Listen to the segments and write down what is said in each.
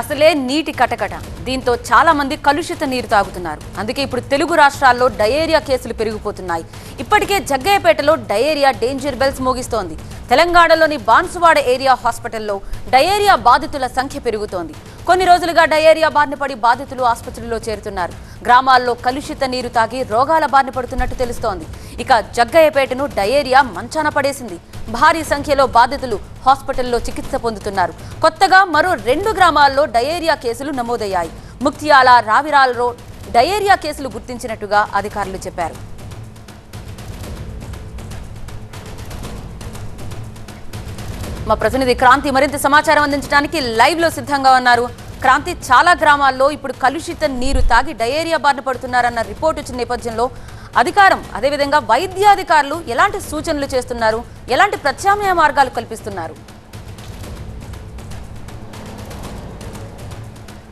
అసలే నీటి కటకట. దీంతో చాలా మంది కలుషిత నీరు తాగుతున్నారు. అందుకే ఇప్పుడు తెలుగు రాష్ట్రాల్లో డయేరియా కేసులు పెరిగిపోతున్నాయి. ఇప్పటికే జగ్గయ్యపేటలో డయేరియా డేంజర్ బెల్స్ మోగిస్తోంది. తెలంగాణలోని బాన్సువాడ ఏరియా హాస్పిటల్లో డయేరియా బాధితుల సంఖ్య పెరుగుతోంది. కొన్ని రోజులుగా డయేరియా బారిన పడి బాధితులు ఆసుపత్రిలో చేరుతున్నారు. గ్రామాల్లో కలుషిత నీరు తాగి రోగాల బారిన పడుతున్నట్టు తెలుస్తోంది. ఇక జగ్గయ్యపేటను డయేరియా మంచాన పడేసింది. భారీ సంఖ్యలో బాధితులు హాస్పిటల్లో చికిత్స పొందుతున్నారు. కొత్తగా మరో రెండు గ్రామాల్లో డయేరియా కేసులు నమోదయ్యాయి. ముక్తియాల రోడ్ డయేరియా కేసులు గుర్తించినట్టుగా అధికారులు చెప్పారు. మా ప్రతినిధి క్రాంతి మరింత సమాచారం అందించడానికి లైవ్లో సిద్ధంగా ఉన్నారు. క్రాంతి చాలా గ్రామాల్లో ఇప్పుడు కలుషిత నీరు తాగి డయేరియా బారిన పడుతున్నారన్న రిపోర్ట్ వచ్చిన నేపథ్యంలో అధికారం అదేవిధంగా వైద్యాధికారులు ఎలాంటి సూచనలు చేస్తున్నారు? ఎలాంటి ప్రత్యామ్నాయ మార్గాలు కల్పిస్తున్నారు?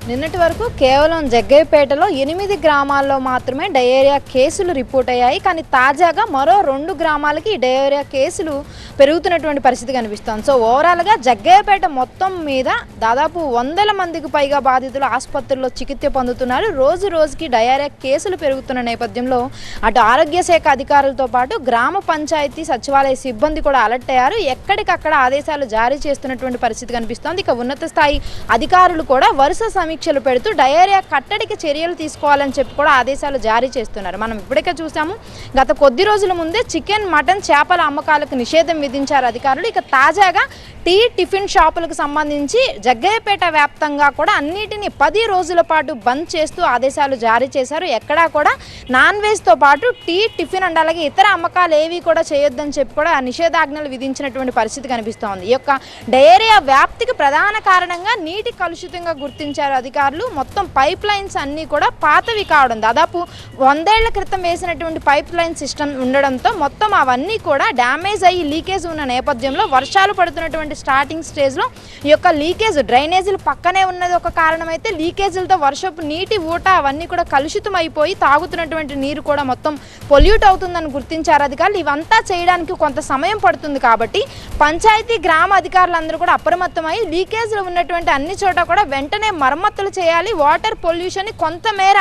నిన్నటి వరకు కేవలం జగ్గయ్యపేటలో ఎనిమిది గ్రామాల్లో మాత్రమే డయేరియా కేసులు రిపోర్ట్ అయ్యాయి. కానీ తాజాగా మరో రెండు గ్రామాలకి డయేరియా కేసులు పెరుగుతున్నటువంటి పరిస్థితి కనిపిస్తోంది. సో ఓవరాల్గా జగ్గయ్యపేట మొత్తం మీద దాదాపు వందల మందికి పైగా బాధితులు ఆసుపత్రుల్లో చికిత్స పొందుతున్నారు. రోజు రోజుకి డయేరియా కేసులు పెరుగుతున్న నేపథ్యంలో అటు ఆరోగ్య శాఖ అధికారులతో పాటు గ్రామ పంచాయతీ సచివాలయ సిబ్బంది కూడా అలర్ట్ అయ్యారు. ఎక్కడికక్కడ ఆదేశాలు జారీ చేస్తున్నటువంటి పరిస్థితి కనిపిస్తోంది. ఇక ఉన్నత స్థాయి అధికారులు కూడా వరుస సమీక్షలు పెడుతూ డయేరియా కట్టడికి చర్యలు తీసుకోవాలని చెప్పి కూడా ఆదేశాలు జారీ చేస్తున్నారు. మనం ఇప్పటికే చూసాము గత కొద్ది రోజుల ముందే చికెన్ మటన్ చేపల అమ్మకాలకు నిషేధం విధించారు అధికారులు. ఇక తాజాగా టీ టిఫిన్ షాపులకు సంబంధించి జగ్గయ్యపేట వ్యాప్తంగా కూడా అన్నిటిని పది రోజుల పాటు బంద్ చేస్తూ ఆదేశాలు జారీ చేశారు. ఎక్కడా కూడా నాన్ వెజ్తో పాటు టీ టిఫిన్ అండ్ అలాగే ఇతర అమ్మకాలు ఏవి కూడా చేయొద్దని చెప్పి కూడా నిషేధాజ్ఞలు విధించినటువంటి పరిస్థితి కనిపిస్తోంది. ఈ యొక్క డయేరియా వ్యాప్తికి ప్రధాన కారణంగా నీటి కలుషితంగా గుర్తించారు అధికారులు. మొత్తం పైప్ లైన్స్ అన్నీ కూడా పాతవి కావడం దాదాపు వందేళ్ళ క్రితం వేసినటువంటి పైప్ లైన్ సిస్టమ్ ఉండడంతో మొత్తం అవన్నీ కూడా డ్యామేజ్ అయ్యి లీకేజ్ ఉన్న నేపథ్యంలో వర్షాలు పడుతున్నటువంటి స్టార్టింగ్ స్టేజ్లో ఈ యొక్క లీకేజ్ డ్రైనేజీలు పక్కనే ఉన్నది ఒక కారణం అయితే లీకేజీలతో వర్షపు నీటి ఊట అవన్నీ కూడా కలుషితం అయిపోయి తాగుతున్నటువంటి నీరు కూడా మొత్తం పొల్యూట్ అవుతుందని గుర్తించారు అధికారులు. ఇవంతా చేయడానికి కొంత సమయం పడుతుంది కాబట్టి పంచాయతీ గ్రామ అధికారులందరూ కూడా అప్రమత్తమై లీకేజ్లు ఉన్నటువంటి అన్ని చోట కూడా వెంటనే మరమ్మతులు చేయాలి. వాటర్ పొల్యూషన్ కొంతమేర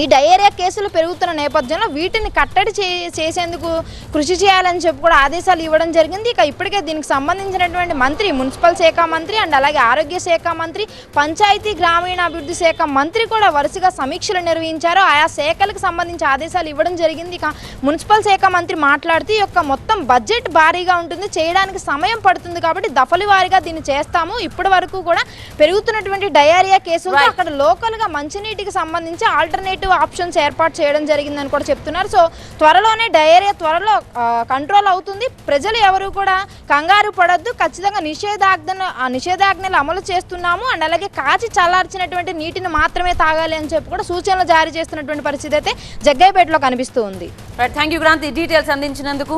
ఈ డయేరియా కేసులు పెరుగుతున్న నేపథ్యంలో వీటిని కట్టడి చే చేసేందుకు కృషి చేయాలని చెప్పి కూడా ఆదేశాలు ఇవ్వడం జరిగింది. ఇక ఇప్పటికే దీనికి సంబంధించినటువంటి మంత్రి మున్సిపల్ శాఖ మంత్రి అండ్ అలాగే ఆరోగ్య శాఖ మంత్రి పంచాయతీ గ్రామీణాభివృద్ధి శాఖ మంత్రి కూడా వరుసగా సమీక్షలు నిర్వహించారు. ఆయా శాఖలకు సంబంధించి ఆదేశాలు ఇవ్వడం జరిగింది. ఇక మున్సిపల్ శాఖ మంత్రి మాట్లాడుతూ ఈ యొక్క మొత్తం బడ్జెట్ భారీగా ఉంటుంది. చేయడానికి సమయం పడుతుంది కాబట్టి దఫలి వారీగా దీన్ని చేస్తాము. ఇప్పటి వరకు కూడా పెరుగుతున్నటువంటి డయేరియా కేసులు. అక్కడ లోకల్గా మంచినీటికి సంబంధించి ఆల్టర్నేటివ్ ఆప్షన్స్ ఏర్పాటు చేయడం జరిగిందని కూడా చెప్తున్నారు. సో త్వరలోనే డయేరియా త్వరలో కంట్రోల్ అవుతుంది. ప్రజలు ఎవరు కూడా కంగారు పడొద్దు. ఖచ్చితంగా నిషేధాజ్ఞ ఆ నిషేధాజ్ఞలు అమలు చేస్తున్నాము. అండ్ అలాగే కాచి చల్లార్చినటువంటి నీటిని మాత్రమే తాగాలి అని చెప్పి కూడా సూచనలు జారీ చేస్తున్నటువంటి పరిస్థితి అయితే జగ్గైపేటలో కనిపిస్తూ ఉంది. థ్యాంక్ యూ క్రాంతి డీటెయిల్స్ అందించినందుకు